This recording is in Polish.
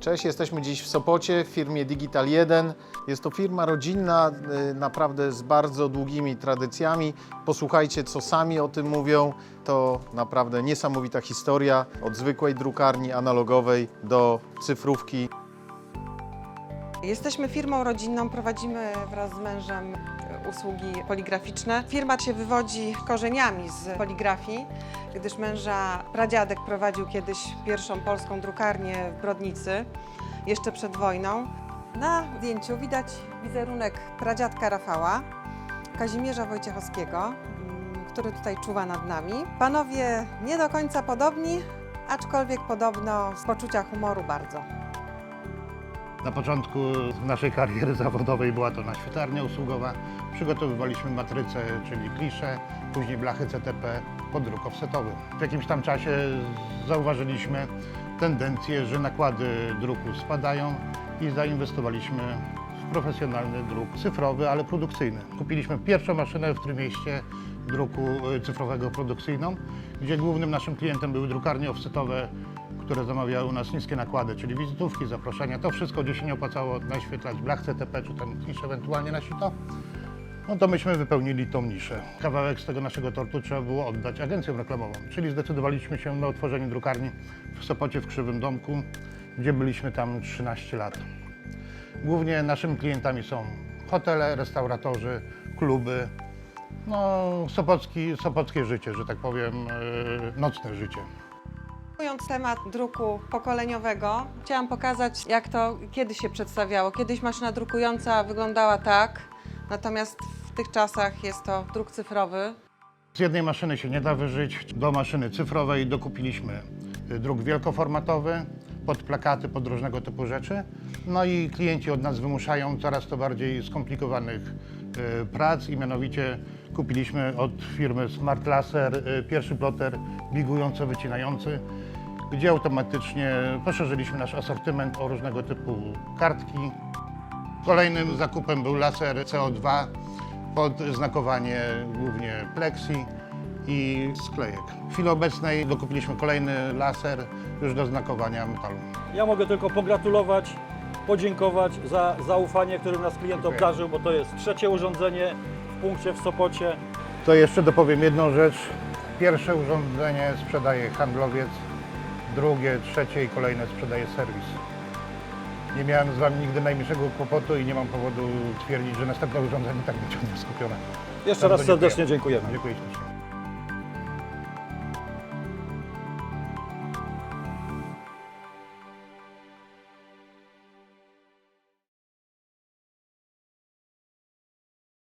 Cześć, jesteśmy dziś w Sopocie w firmie Digital 1. Jest to firma rodzinna, y, naprawdę z bardzo długimi tradycjami. Posłuchajcie, co sami o tym mówią. To naprawdę niesamowita historia od zwykłej drukarni analogowej do cyfrówki. Jesteśmy firmą rodzinną, prowadzimy wraz z mężem usługi poligraficzne. Firma się wywodzi korzeniami z poligrafii, gdyż męża pradziadek prowadził kiedyś pierwszą polską drukarnię w Brodnicy, jeszcze przed wojną. Na zdjęciu widać wizerunek pradziadka Rafała, Kazimierza Wojciechowskiego, mm, który tutaj czuwa nad nami. Panowie nie do końca podobni, aczkolwiek podobno z poczucia humoru bardzo. Na początku naszej kariery zawodowej była to naświetarnia usługowa. Przygotowywaliśmy matrycę, czyli klisze, później blachy CTP pod druk offsetowy. W jakimś tam czasie zauważyliśmy tendencję, że nakłady druku spadają i zainwestowaliśmy w profesjonalny druk cyfrowy, ale produkcyjny. Kupiliśmy pierwszą maszynę w Trójmieście druku y, cyfrowego produkcyjną, gdzie głównym naszym klientem były drukarnie offsetowe które zamawiały u nas niskie nakłady, czyli wizytówki, zaproszenia. To wszystko, gdzie się nie opłacało naświetlać blach CTP czy tam niż ewentualnie na sito, no to myśmy wypełnili tą niszę. Kawałek z tego naszego tortu trzeba było oddać agencjom reklamową, czyli zdecydowaliśmy się na otworzenie drukarni w Sopocie w Krzywym Domku, gdzie byliśmy tam 13 lat. Głównie naszymi klientami są hotele, restauratorzy, kluby, no sopocki, sopockie życie, że tak powiem, yy, nocne życie. Mówiąc temat druku pokoleniowego, chciałam pokazać, jak to kiedyś się przedstawiało. Kiedyś maszyna drukująca wyglądała tak, natomiast w tych czasach jest to druk cyfrowy. Z jednej maszyny się nie da wyżyć. Do maszyny cyfrowej dokupiliśmy y, druk wielkoformatowy pod plakaty, pod różnego typu rzeczy. No i klienci od nas wymuszają coraz to bardziej skomplikowanych prac i mianowicie kupiliśmy od firmy Smart Laser y, pierwszy ploter bigująco-wycinający, gdzie automatycznie poszerzyliśmy nasz asortyment o różnego typu kartki. Kolejnym zakupem był laser CO2 pod znakowanie głównie plexi i sklejek. W chwili obecnej dokupiliśmy kolejny laser już do znakowania metalu. Ja mogę tylko pogratulować, podziękować za zaufanie, którym nas klient obdarzył, bo to jest trzecie urządzenie w punkcie w Sopocie. To jeszcze dopowiem jedną rzecz. Pierwsze urządzenie sprzedaje handlowiec, drugie, trzecie i kolejne sprzedaje serwis. Nie miałem z Wami nigdy najmniejszego kłopotu i nie mam powodu twierdzić, że następne urządzenie tak będzie u mnie skupione. Jeszcze Bardzo raz serdecznie dziękujemy. Dziękuję ślicznie.